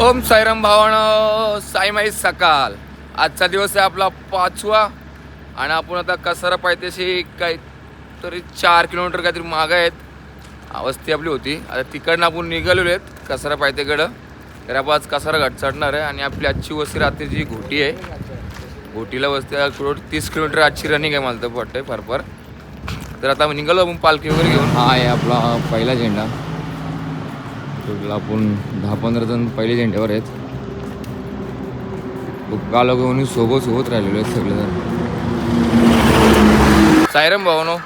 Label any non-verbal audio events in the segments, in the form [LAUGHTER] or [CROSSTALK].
ओम साईराम भावानं साईमाई सकाळ आजचा दिवस आहे आपला पाचवा आणि आपण आता कसारा पायथ्याशी काहीतरी चार किलोमीटर काहीतरी मागं आहेत. वस्ती आपली होती. आता तिकडनं आपण निघालेलो आहेत कसारा पायथ्याकडं. तर आपण आज कसारा घाट चढणार आहे आणि आपली आजची वस्ती रात्रीची घोटी आहे घोटीला वस्ती कुठं तीस किलोमीटर आजची रनिंग आहे मला तर वाटतंय फार फार. तर आता निघालो आपण पालखी वगैरे घेऊन. हा आहे आपला पहिला झेंडा. टोटल आपण दहा पंधरा जण पहिले झेंड्यावर आहेत. काल घेऊन सोबत सोबत राहिलेलो आहेत सगळे जण. सायरम भावनो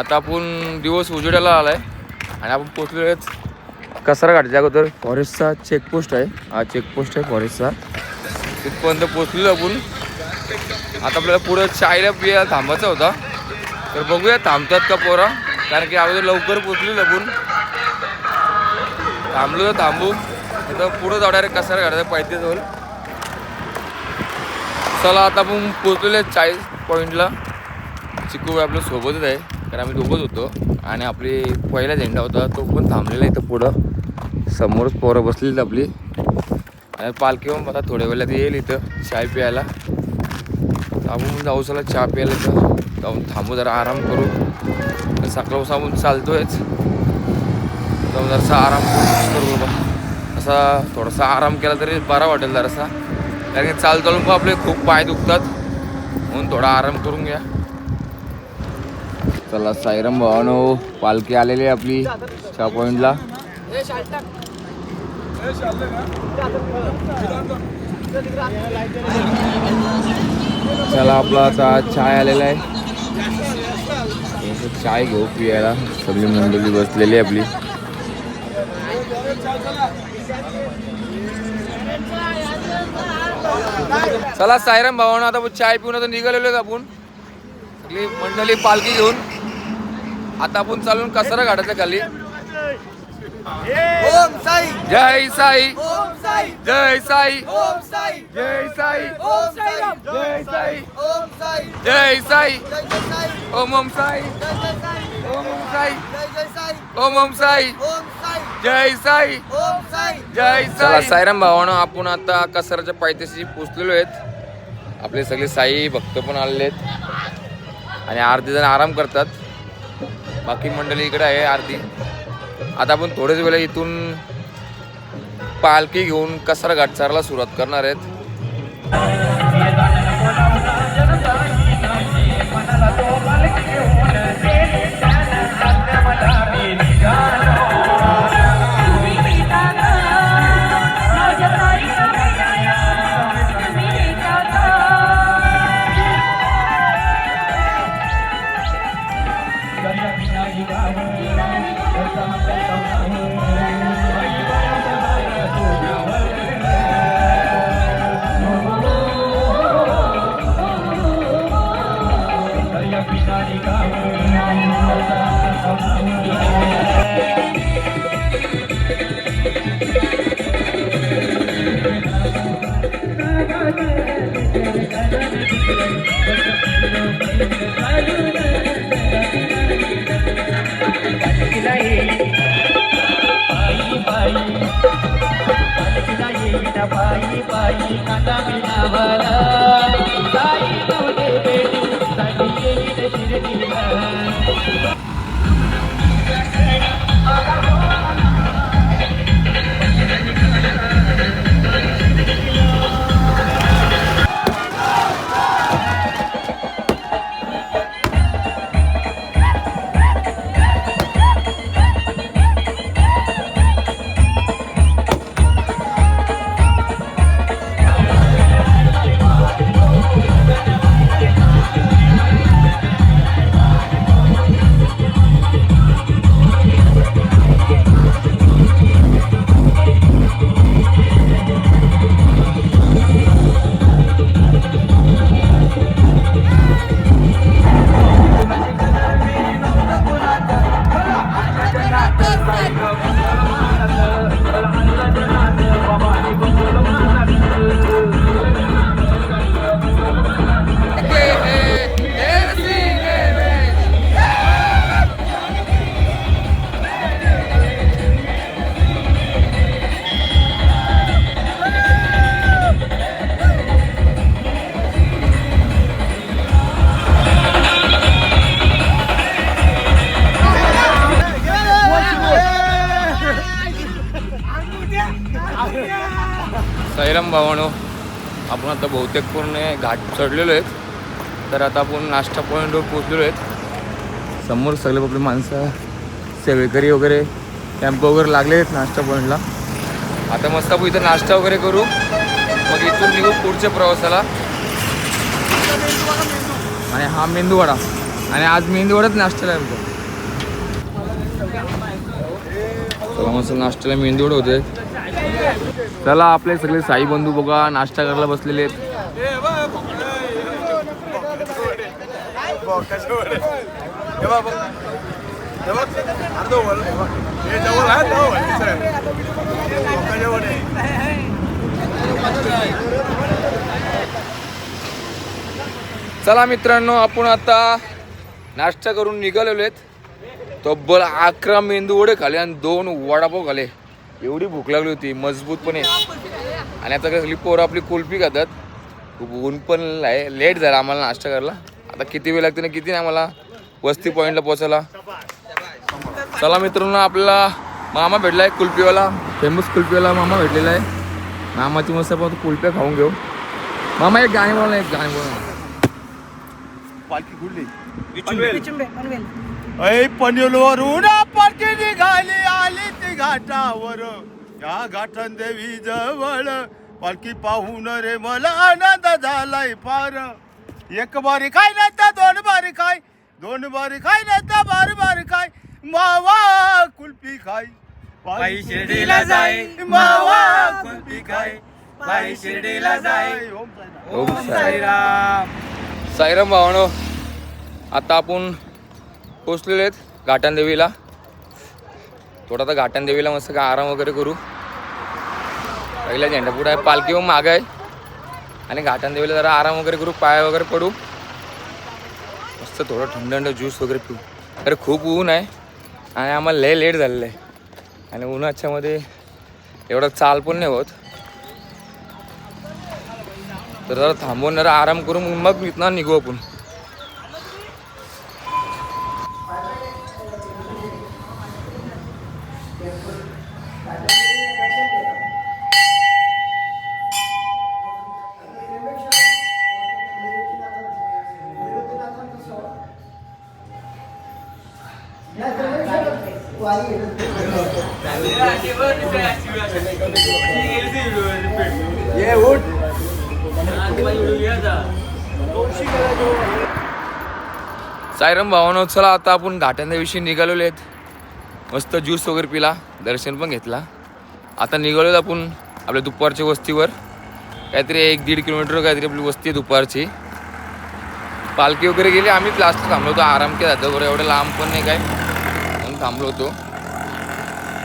आता आपण दिवस उजेडाला आलाय आणि आपण पोचलेलो आहेत कसरा घाटच्या अगोदर. फॉरेस्टचा चेकपोस्ट आहे. हा चेकपोस्ट आहे फॉरेस्टचा. तिथपर्यंत पोचलेलो आपण. आता आपल्याला पुढं चायला पियाला थांबायचा होता. तर बघूया थांबतात का पोरा? कारण की अगोदर लवकर पोचलेलो आपण. थांबलो तर थांबू. तर पुढं जाऊ डायरेक्ट कसारा काढायचं पाहिजे जवळ चला आता आपण पोचलेले चाळीस पॉईंटला चिकू आपलं सोबतच आहे कारण आम्ही दोघंच होतो. आणि आपली पहिला झेंडा होता तो पण थांबलेला इथं पुढं. समोरच पोरं बसलेली आपली. आणि पालखी पण आता थोड्या वेळात येईल इथं चाय प्यायला. आपण जाऊ चला चहा प्यायला इथं. जाऊन थांबू जरा आराम करू. सकाळ आपण चालतोयच. जाऊन जरासा आराम करू बाबा. असा थोडासा आराम केला तरी बरा वाटेल जरासा. कारण की चाल चालून पण आपले खूप पाय दुखतात. म्हणून थोडा आराम करून घ्या. चला साईराम भावानो पालखी आलेली आहे आपली चहा पॉईंटला चला आपला आता चाय आलेला आहे. चाय घेऊ पियाला. सगळी मंडळी बसलेली आहे आपली. चला सायराम भावानं आता चाय पिऊन आता निघालेलो आहेत आपण. सगळी मंडळी पालखी घेऊन. आता आपण चालून कसारा घाटाच्या खाली. ओम साई. जय साई. ओम साई. जय साई. ओम साई. जय साई. ओम साई. जय साई. ओम साई. जय साई. जय जय साई. ओम ओम साई. जय जय साई. ओम ओम साई. जय जय साई. ओम ओम साई. साई जय साई. ओम साई जय चला साईराम भावानं आपण आता कसाराच्या पायथ्याशी पोचलेलो आहेत. आपले सगळे साई भक्त पण आलेले आहेत. आणि अर्धे जण आराम करतात. बाकी मंडळी इकडे आहे अर्धी. आता आपण थोड्याच वेळा इथून पालखी घेऊन कसारा घाटचाराला सुरुवात करणार आहेत. बहुतेक पूर्ण घाट चढलेलो आहेत. तर आता आपण नाश्ता पॉईंटवर पोचलेलो आहेत. समोर सगळे आपली माणसं सेवेकरी वगैरे कॅम्प वगैरे लागले आहेत नाश्ता पॉईंटला आता मस्त आपण इथं नाश्ता वगैरे करू. मग इथून निघू पुढच्या प्रवासाला. आणि हा मेंदूवडा. आणि आज मेंदूवडाच नाश्त्याला आहे आमचा. मस्त नाश्त्याला मेंदूवडा होते चला आपले सगळे साई बंधू बघा नाश्ता करायला बसलेले आहेत. चला मित्रांनो आपण आता नाश्ता करून निघालेलो आहेत. तब्बल अकरा मेंदू वडे खाले आणि दोन वडापाव खाले. एवढी भूक लागली होती मजबूतपणे आणि आता सगळी पोरं आपली कुल्फी खातात. खूप ऊन पण आहे. लेट झाला आम्हाला नाश्ता करायला. आता किती वेळ लागते ना किती नाही आम्हाला. वस्ती पॉईंटला पोचायला चला मित्रांनो आपल्याला मामा भेटलाय कुल्फीवाला. फेमस कुल्फीवाला मामा भेटलेला आहे. मामाची मस्त आपण कुल्फ्या खाऊन घेऊ. मामा एक गाणी बोला ना, एक गाणी बोला पालखी ऐ पनवेलवरून पालखी निघाली आली ती घाटावर. या घाटन देवी जवळ पालखी पाहून रे मला आनंद झालाय फार. एक बारी काय नाही तर दोन बारी काय दोन बारी काय नाही तर बार बारी काय मावा कुल्फी खाय पायी शिर्डीला जाय मावा कुल्फी खाय पायी शिर्डीला जाय. ओम साईराम. ओम साईराम. साईराम भावानो आता आपण पोचलेले आहेत घाटणदेवीला थोडा तर घाटणदेवीला मस्त काय आराम वगैरे करू. पहिला झेंडा पुढे आहे पालखी मग माग आहे. आणि घाटन देवीला जरा आराम वगैरे करू पाय वगैरे पडू. मस्त थोडं थंड थंड ज्यूस वगैरे पिऊ. अरे खूप ऊन आहे. आणि आम्हाला लय लेट झालेलं आहे. आणि उन्हाच्यामध्ये एवढं चाल पण नाही होत. तर जरा थांबून जरा आराम करून मग इथनं निघू आपण. सायरम भावानो चला आता आपण घाटांच्याविषयी निघालेलो आहेत. मस्त ज्यूस वगैरे पिला दर्शन पण घेतला. आता निघालो आपण आपल्या दुपारच्या वस्तीवर. काहीतरी एक दीड किलोमीटर काहीतरी आपली वस्ती आहे दुपारची. पालखी वगैरे गेली आम्ही लास्ट थांबलो होतो. आराम केला. जातं एवढं लांब पण नाही काय. म्हणून थांबलो होतो.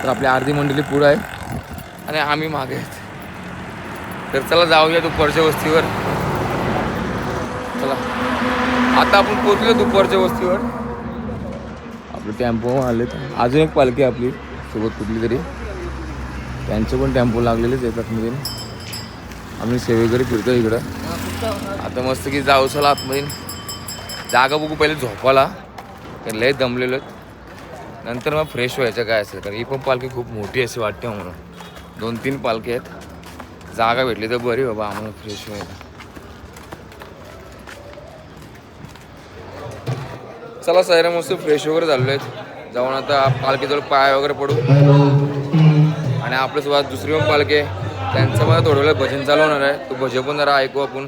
तर आपली अर्धी मंडळी पुढं आहे. आणि आम्ही मागे आहेत. तर चला जाऊया दुपारच्या वस्तीवर. चला. आता आपण पोचलो दुपारच्या वस्तीवर. आपले टेम्पो आले अजून एक पालखी आपली. सोबत कुठली तरी. त्यांचे पण टेम्पो लागलेलेच येतात मध्ये आम्ही सेवेकडे फिरतो इकडं. आता मस्त की जाऊ चला आतमध्ये. जागा बघू पहिले झोपाला कारण लय दमलेलो आहेत. नंतर मग फ्रेश व्हायचं काय असेल. कारण ही पण पालखी खूप मोठी अशी वाटते हो म्हणून. दोन तीन पालखी आहेत. जागा भेटली तर बरी बाबा आम्हाला फ्रेश व्हायला. चला सायरा मस्त फ्रेश वगैरे झालेलो आहेत. जाऊन आता पालखीजवळ पाय वगैरे पडू. आणि आपल्यासोबत दुसरी पण पालखी आहे. त्यांचं मला थोडं वेळ भजन चालवणार आहे. तो भजन पण जरा ऐकू आपण.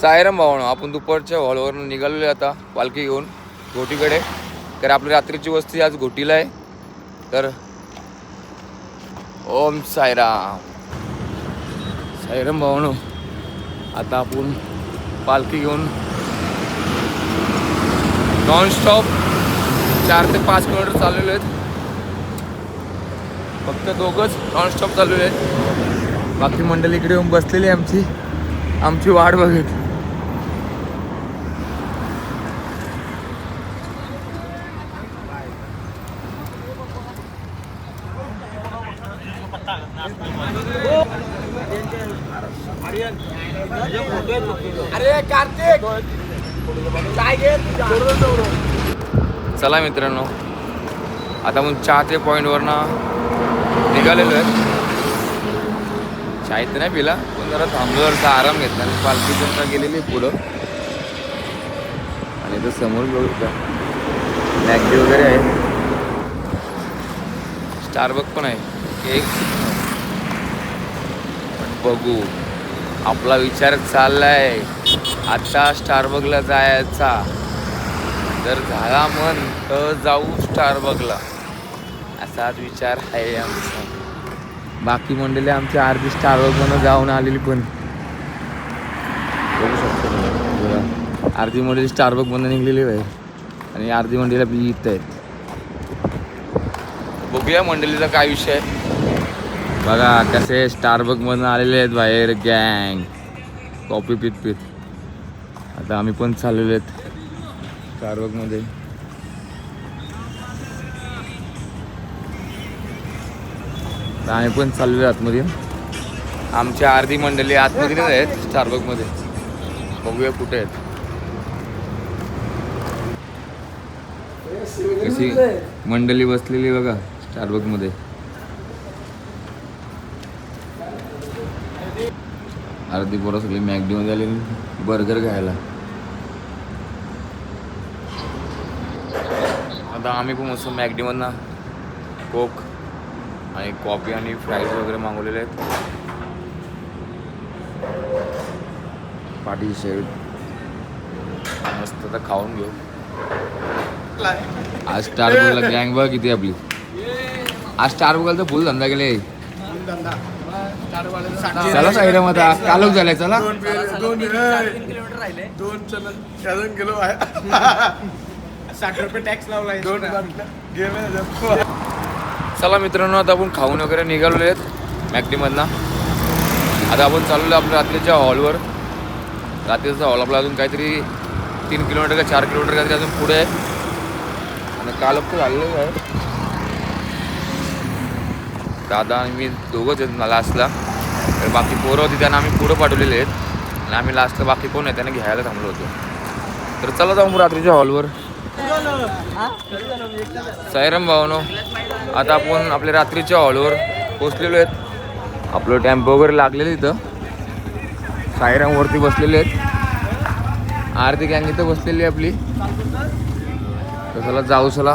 सायरम भावानं आपण दुपारच्या हॉलवरून निघालेलो आता पालखी घेऊन घोटीकडे. तर आपली रात्रीची वस्ती आज घोटीला आहे. तर ओम सायराम. सायरम भावानो आता आपण पालखी घेऊन नॉनस्टॉप चार ते पाच किलोमीटर चाललेलो आहेत. फक्त दोघंच नॉन स्टॉप चाललेले आहेत. बाकी मंडळी इकडे येऊन बसलेली आहे आमची. आमची वाट बघत अरे कार्तिक काय घे चला मित्रांनो. आता आपण चहाच्या पॉईंटवरनं निघालेलो आहे चाय तर नाही पिला पण जरा थांबलो जरा आराम घेतला. आणि पालखी पण गेलेली आहे पुढं. आणि तर समोर बघू का मॅगी वगैरे आहे. स्टारबक पण आहे. एक पण बघू. आपला विचार चाललाय. आता स्टारबकला जायचा. जर झाला मन तर जाऊ स्टारबकला असाच विचार आहे आमचा. बाकी मंडळी आमची अर्धी स्टारबकमधून जाऊन आलेली पण. बघू शकतो अर्धी मंडळी स्टार मंडळी बंद निघलेली आहे आणि अर्धी मंडळीला बी इथं आहेत. बघूया मंडळीचा काय विषय आहे. बघा कसे स्टारबकमधून आलेले आहेत बाहेर गँग. कॉपी पित पित. आता आम्ही पण चाललेलो आहेत. कारवकमध्ये. आम्ही पण चाललो आहे आतमध्ये. आमची अर्धी मंडळी आतमध्ये आहेत स्टारबकमध्ये बघूया कुठे आहेत. कशी मंडळी बसलेली बघा स्टारबकमध्ये अर्धी पोरं सगळी मॅगडीमध्ये आली बर्गर खायला आता आम्ही पण मस्त मॅगडीमधनं कोक आणि कॉफी आणि फ्राईज वगैरे मागवलेले आहेत. पाठी शेड मस्त आता खाऊन घेऊ. आज स्टार बघला गँग बघ किती आपली. आज स्टार बघायला तर फुल धंदा केले. चला साईराम आता. कालोख झालाय चला. दोन दोन किलोमीटर राहिले. दोन चलन शाळेत गेलो आहे. [LAUGHS] साठ रुपये टॅक्स लावलाय चला मित्रांनो आता आपण खाऊन वगैरे निघालेलो आहेत मॅगडीमधनं आता आपण चाललेलो आपल्या रात्रीच्या हॉलवर. रात्रीचा हॉल आपला अजून काहीतरी तीन किलोमीटर का चार किलोमीटर काहीतरी अजून पुढे आहे. आणि काल तर झालेलं आहे दादा आणि मी दोघंच आहेत ना लास्टला तर बाकी पोरं होती त्यांना आम्ही पुढं पाठवलेले आहेत. आणि आम्ही लास्टला बाकी कोण आहे त्यांना घ्यायला थांबलो होतो. तर चला जाऊ मग रात्रीच्या हॉलवर. साईराम भावनो आता आपण आपल्या रात्रीच्या हॉलवर पोचलेलो आहेत. आपलं टेम्पो वगैरे लागलेलं इथं. साईरामवरती बसलेले आहेत. आरती गँग इथं बसलेली आहे आपली. तर चला जाऊ चला.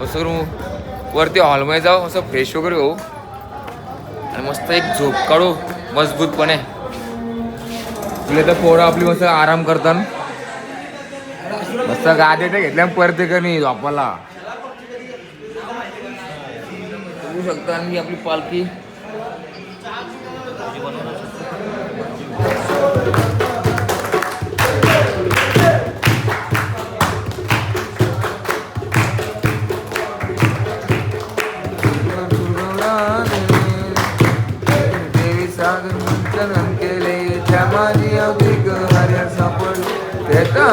मस्त करू वरती हॉलमध्ये जाऊ असं फ्रेश वगैरे होऊ. आणि मस्त एक झोप काढू मजबूतपणे. तुला तर पोरं आपली मस्त आराम करतात. मस्त गादी ते घेतल्या परते का नाही झोपाला बघू शकता आणि आपली पालखी. देवी सागर मंथन केले त्या माझी सापड त्याचा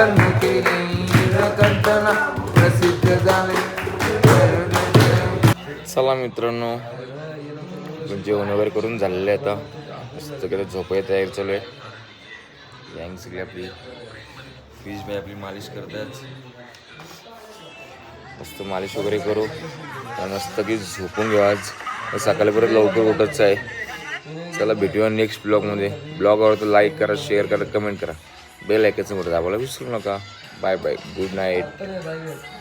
त्यांनी केले कंटना प्रसिद्ध झाले. चला मित्रांनो जेवण वगैरे करून झालेलं आहे आता सगळं काही झोपाय चालू आहे. गँग सगळी आपली फ्रीज बाई आपली मालिश करतात. मस्त मालिश वगैरे करू. आणि मस्त की झोपून घेऊ आज. सकाळी परत लवकर उठतच आहे. चला भेटूया नेक्स्ट ब्लॉगमध्ये ब्लॉग आवडतं लाईक करा शेअर करा कमेंट करा. बेल ऐकायचं मोठं दाबायला विसरू नका बाय बाय गुड नाईट